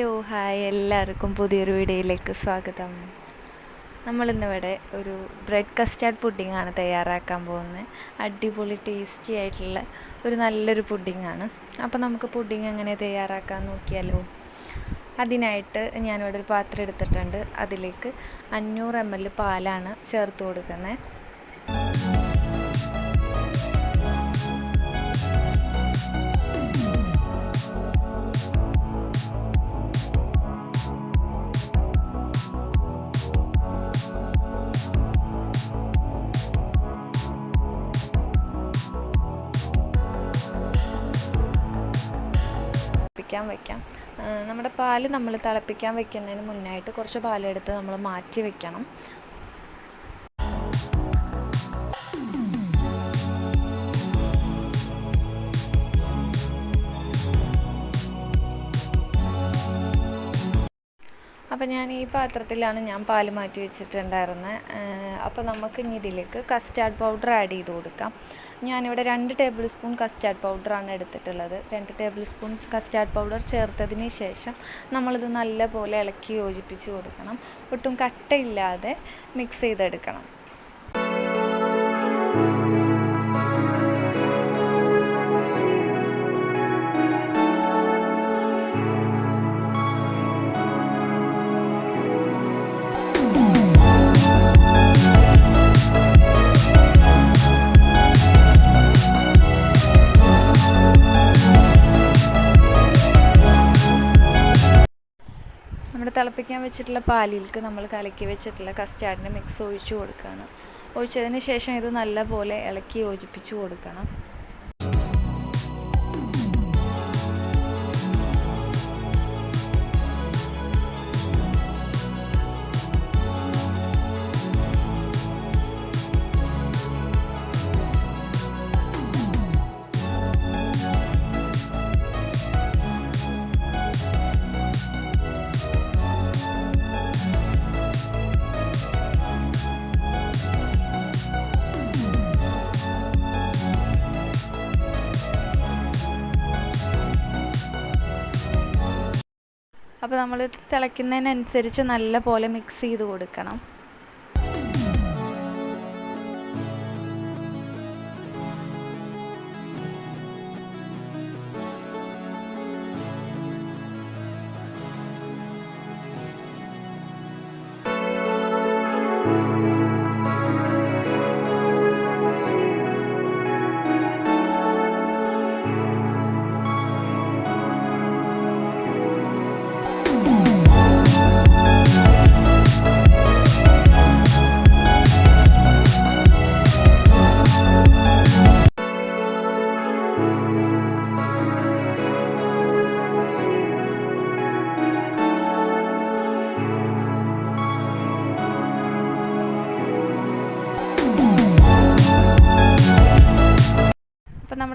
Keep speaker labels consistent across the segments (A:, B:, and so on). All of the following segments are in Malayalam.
A: Hello hi. എല്ലാവർക്കും പുതിയൊരു വീഡിയോയിലേക്ക് സ്വാഗതം. നമ്മളിന്നിവിടെ ഒരു ബ്രെഡ് കസ്റ്റാർഡ് പുഡിംഗ് ആണ് തയ്യാറാക്കാൻ പോകുന്നത്. അടിപൊളി ടേസ്റ്റി ആയിട്ടുള്ള ഒരു നല്ലൊരു പുഡിംഗ് ആണ് അപ്പോൾ നമുക്ക് പുഡിങ് എങ്ങനെ തയ്യാറാക്കാൻ നോക്കിയാലോ? അതിനായിട്ട് ഞാനിവിടെ ഒരു പാത്രം എടുത്തിട്ടുണ്ട്. അതിലേക്ക് അഞ്ഞൂറ് എം എൽ പാലാണ് ചേർത്ത് കൊടുക്കുന്നത്. തിളപ്പിക്കാൻ വെക്കാം. നമ്മുടെ പാൽ നമ്മൾ തിളപ്പിക്കാൻ വെക്കുന്നതിന് മുന്നായിട്ട് കുറച്ച് പാലെടുത്ത് നമ്മൾ മാറ്റി വെക്കണം. അപ്പോൾ ഞാൻ ഈ പാത്രത്തിലാണ് ഞാൻ പാൽ മാറ്റി വെച്ചിട്ടുണ്ടായിരുന്നത് അപ്പോൾ നമുക്ക് ഇനി ഇതിലേക്ക് കസ്റ്റാർഡ് പൗഡർ ആഡ് ചെയ്ത് കൊടുക്കാം. ഞാനിവിടെ രണ്ട് ടേബിൾ സ്പൂൺ കസ്റ്റാർഡ് പൗഡറാണ് എടുത്തിട്ടുള്ളത്. രണ്ട് ടേബിൾ സ്പൂൺ കസ്റ്റാർഡ് പൗഡർ ചേർത്തതിന് ശേഷം നമ്മളിത് നല്ലപോലെ ഇളക്കി യോജിപ്പിച്ച് കൊടുക്കണം. ഒട്ടും കട്ടയില്ലാതെ മിക്സ് ചെയ്തെടുക്കണം. തിളപ്പിക്കാൻ വെച്ചിട്ടുള്ള പാലിൽക്ക് നമ്മൾ കലക്കി വെച്ചിട്ടുള്ള കസ്റ്റാർഡിന്റെ മിക്സ് ഒഴിച്ചു കൊടുക്കുകയാണ്. ഒഴിച്ചതിന് ശേഷം ഇത് നല്ലപോലെ ഇളക്കി യോജിപ്പിച്ച് കൊടുക്കണം. നമ്മൾ തിളയ്ക്കുന്നതിനനുസരിച്ച് നല്ല പോലെ മിക്സ് ചെയ്ത് കൊടുക്കണം.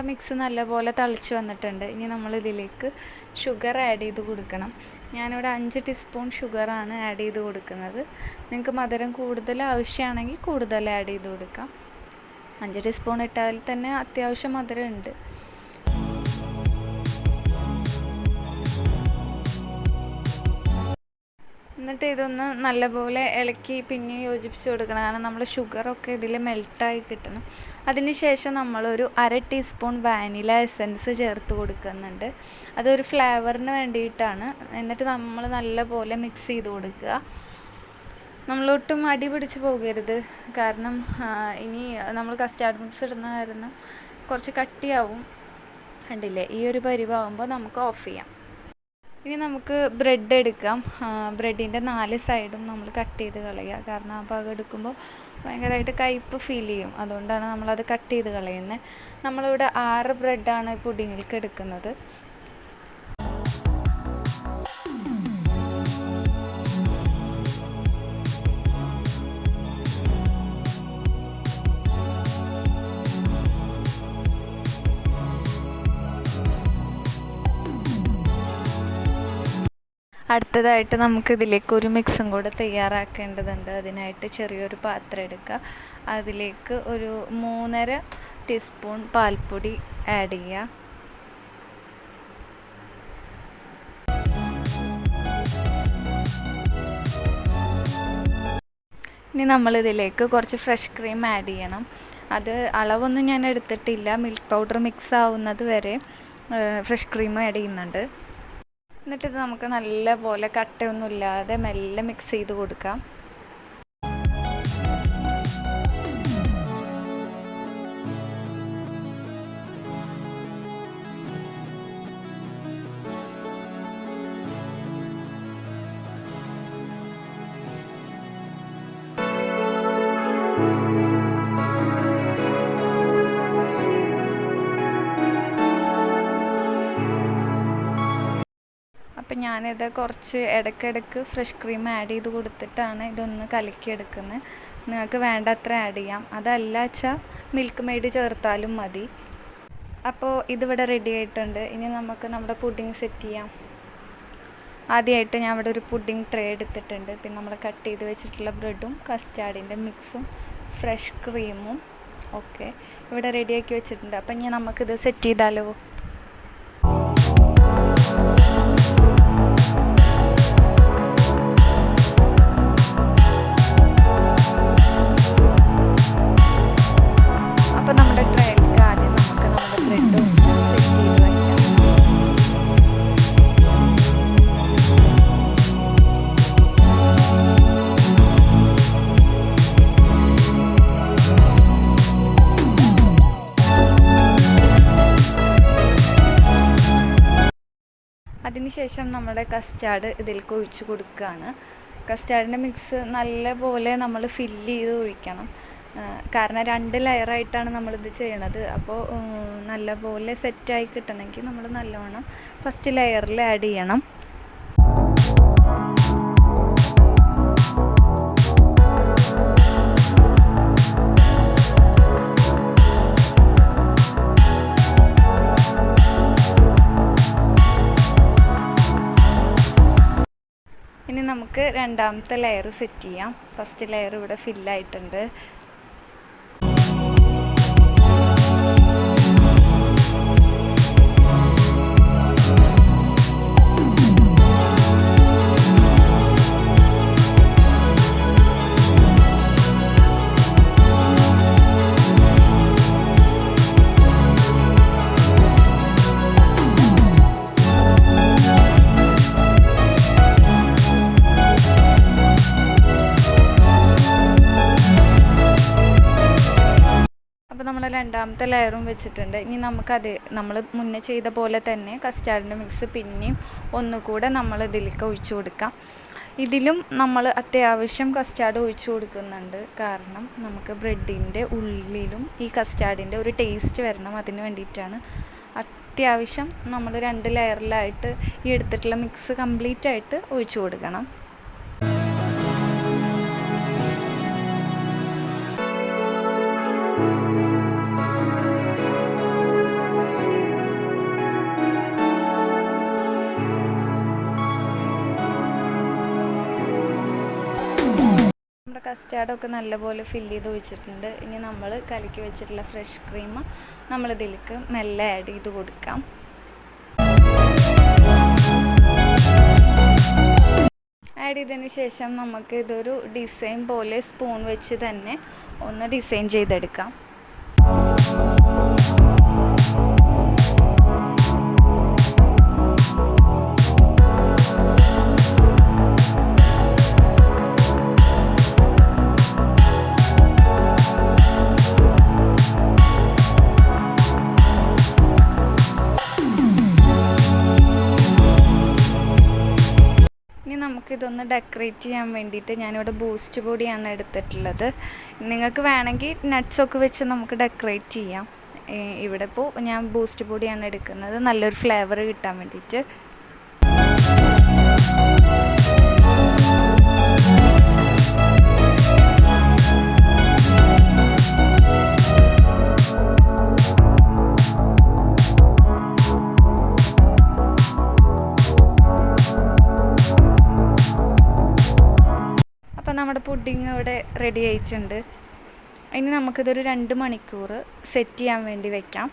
A: നമ്മുടെ മിക്സ് നല്ലപോലെ തളിച്ച് വന്നിട്ടുണ്ട്. ഇനി നമ്മൾ ഇതിലേക്ക് ഷുഗർ ആഡ് ചെയ്ത് കൊടുക്കണം. ഞാനിവിടെ അഞ്ച് ടീസ്പൂൺ ഷുഗറാണ് ആഡ് ചെയ്ത് കൊടുക്കുന്നത്. നിങ്ങൾക്ക് മധുരം കൂടുതൽ ആവശ്യമാണെങ്കിൽ കൂടുതൽ ആഡ് ചെയ്ത് കൊടുക്കാം. അഞ്ച് ടീസ്പൂൺ ഇട്ടാൽ തന്നെ അത്യാവശ്യം മധുരം ഉണ്ട് എന്നിട്ട് ഇതൊന്ന് നല്ലപോലെ ഇളക്കി പിന്നെ യോജിപ്പിച്ച് കൊടുക്കണം. കാരണം നമ്മൾ ഷുഗറൊക്കെ ഇതിൽ മെൽട്ടായി കിട്ടണം. അതിന് ശേഷം നമ്മളൊരു അര ടീസ്പൂൺ വാനില എസൻസ് ചേർത്ത് കൊടുക്കുന്നുണ്ട്. അതൊരു ഫ്ലേവറിന് വേണ്ടിയിട്ടാണ്. എന്നിട്ട് നമ്മൾ നല്ലപോലെ മിക്സ് ചെയ്ത് കൊടുക്കുക. നമ്മളൊട്ടും അടി പിടിച്ച് പോകരുത്. കാരണം ഇനി നമ്മൾ കസ്റ്റാർഡ് മിക്സ് ഇടുന്ന കാരണം കുറച്ച് കട്ടിയാവും. കണ്ടില്ലേ? ഈ ഒരു പരിവാകുമ്പോൾ നമുക്ക് ഓഫ് ചെയ്യാം. ഇനി നമുക്ക് ബ്രെഡ് എടുക്കാം. ബ്രെഡിന്റെ നാല് സൈഡും നമ്മൾ കട്ട് ചെയ്ത് കളയുക. കാരണം ആ ഭാഗം എടുക്കുമ്പോൾ ഭയങ്കരമായിട്ട് കയ്പ്പ് ഫീൽ ചെയ്യും. അതുകൊണ്ടാണ് നമ്മളത് കട്ട് ചെയ്ത് കളയുന്നത് നമ്മളിവിടെ ആറ് ബ്രെഡാണ് പുഡിങ്ങിലേക്ക് എടുക്കുന്നത്. അടുത്തതായിട്ട് നമുക്ക് ഇതിലേക്ക് ഒരു മിക്സും കൂടെ തയ്യാറാക്കേണ്ടതുണ്ട്. അതിനായിട്ട് ചെറിയൊരു പാത്രം എടുക്കുക. അതിലേക്ക് ഒരു മൂന്നര ടീസ്പൂൺ പാൽപ്പൊടി ആഡ് ചെയ്യുക. ഇനി നമ്മളിതിലേക്ക് കുറച്ച് ഫ്രഷ് ക്രീം ആഡ് ചെയ്യണം. അത് അളവൊന്നും ഞാൻ എടുത്തിട്ടില്ല. മിൽക്ക് പൗഡർ മിക്സ് ആവുന്നത് വരെ ഫ്രഷ് ക്രീം ആഡ് ചെയ്യുന്നുണ്ട്. എന്നിട്ട് ഇത് നമുക്ക് നല്ല പോലെ കട്ടയൊന്നും ഇല്ലാതെ മെല്ലെ മിക്സ് ചെയ്ത് കൊടുക്കാം. ഞാനിത് കുറച്ച് ഇടയ്ക്കിടയ്ക്ക് ഫ്രഷ് ക്രീം ആഡ് ചെയ്ത് കൊടുത്തിട്ടാണ് ഇതൊന്ന് കലക്കിയെടുക്കുന്നത് നിങ്ങൾക്ക് വേണ്ടത്ര ആഡ് ചെയ്യാം. അതല്ല വെച്ചാൽ മിൽക്ക് മെയ്ഡ് ചേർത്താലും മതി. അപ്പോൾ ഇതിവിടെ റെഡി ആയിട്ടുണ്ട്. ഇനി നമുക്ക് നമ്മുടെ പുഡിങ് സെറ്റ് ചെയ്യാം. ആദ്യമായിട്ട് ഞാൻ ഇവിടെ ഒരു പുഡിങ് ട്രേ എടുത്തിട്ടുണ്ട്. പിന്നെ നമ്മൾ കട്ട് ചെയ്ത് വെച്ചിട്ടുള്ള ബ്രെഡും കസ്റ്റാർഡിന്റെ മിക്സും ഫ്രഷ് ക്രീമും ഓക്കെ ഇവിടെ റെഡിയാക്കി വെച്ചിട്ടുണ്ട്. അപ്പം ഇനി നമുക്കിത് സെറ്റ് ചെയ്താലോ? അതിനുശേഷം നമ്മുടെ കസ്റ്റാർഡ് ഇതിലേക്ക് ഒഴിച്ച് കൊടുക്കുകയാണ്. കസ്റ്റാർഡിന്റെ മിക്സ് നല്ല പോലെ നമ്മൾ ഫില്ല് ചെയ്ത് ഒഴിക്കണം. കാരണം രണ്ട് ലെയറായിട്ടാണ് നമ്മളിത് ചെയ്യണത്. അപ്പോൾ നല്ല പോലെ സെറ്റായി കിട്ടണമെങ്കിൽ നമ്മൾ നല്ലവണ്ണം ഫസ്റ്റ് ലെയറിൽ ആഡ് ചെയ്യണം. ഇനി നമുക്ക് രണ്ടാമത്തെ ലെയർ സെറ്റ് ചെയ്യാം. ഫസ്റ്റ് ലെയർ ഇവിടെ ഫില്ലായിട്ടുണ്ട് രണ്ടാമത്തെ ലെയറും വെച്ചിട്ടുണ്ട്. ഇനി നമുക്കത് നമ്മൾ മുന്നേ ചെയ്ത പോലെ തന്നെ കസ്റ്റാർഡിന്റെ മിക്സ് പിന്നെയും ഒന്നുകൂടെ നമ്മൾ ഇതിലേക്ക് ഒഴിച്ചു കൊടുക്കാം. ഇതിലും നമ്മൾ അത്യാവശ്യം കസ്റ്റാർഡ് ഒഴിച്ചു കൊടുക്കുന്നുണ്ട്. കാരണം നമുക്ക് ബ്രെഡിന്റെ ഉള്ളിലും ഈ കസ്റ്റാർഡിന്റെ ഒരു ടേസ്റ്റ് വരണം അതിന് വേണ്ടിയിട്ടാണ്. അത്യാവശ്യം നമ്മൾ രണ്ട് ലെയറിലായിട്ട് ഈ എടുത്തിട്ടുള്ള മിക്സ് കംപ്ലീറ്റ് ആയിട്ട് ഒഴിച്ചു കൊടുക്കണം. കസ്റ്റാർഡൊക്കെ നല്ലപോലെ ഫില്ല് ചെയ്ത് ഒഴിച്ചിട്ടുണ്ട്. ഇനി നമ്മൾ കലക്കി വെച്ചിട്ടുള്ള ഫ്രഷ് ക്രീം നമ്മൾ ഇതിലേക്ക് മെല്ലെ ആഡ് ചെയ്ത് കൊടുക്കാം. ആഡ് ചെയ്തതിന് ശേഷം നമുക്ക് ഇതൊരു ഡിസൈൻ പോലെ സ്പൂൺ വെച്ച് തന്നെ ഒന്ന് ഡിസൈൻ ചെയ്തെടുക്കാം. ഇനി നമുക്കിതൊന്ന് ഡെക്കറേറ്റ് ചെയ്യാൻ വേണ്ടിയിട്ട് ഞാനിവിടെ ബൂസ്റ്റ് പൊടിയാണ് എടുത്തിട്ടുള്ളത്. നിങ്ങൾക്ക് വേണമെങ്കിൽ നട്ട്സൊക്കെ വെച്ച് നമുക്ക് ഡെക്കറേറ്റ് ചെയ്യാം. ഇവിടെ ഇപ്പോൾ ഞാൻ ബൂസ്റ്റ് പൊടിയാണ് എടുക്കുന്നത്. നല്ലൊരു ഫ്ലേവർ കിട്ടാൻ വേണ്ടിയിട്ട്. നമ്മുടെ പുഡിങ് ഇവിടെ റെഡി ആയിട്ടുണ്ട്. ഇനി നമുക്കിതൊരു രണ്ട് മണിക്കൂർ സെറ്റ് ചെയ്യാൻ വേണ്ടി വെക്കാം.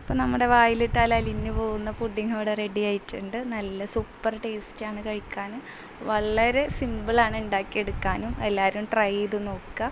A: അപ്പോൾ നമ്മുടെ വായിലിട്ടാൽ അലിഞ്ഞു പോകുന്ന പുഡിംഗ് ഇവിടെ റെഡി ആയിട്ടുണ്ട്. നല്ല സൂപ്പർ ടേസ്റ്റാണ് കഴിക്കാൻ. വളരെ സിമ്പിളാണ് ഉണ്ടാക്കിയെടുക്കാനും. എല്ലാവരും ട്രൈ ചെയ്ത് നോക്കുക.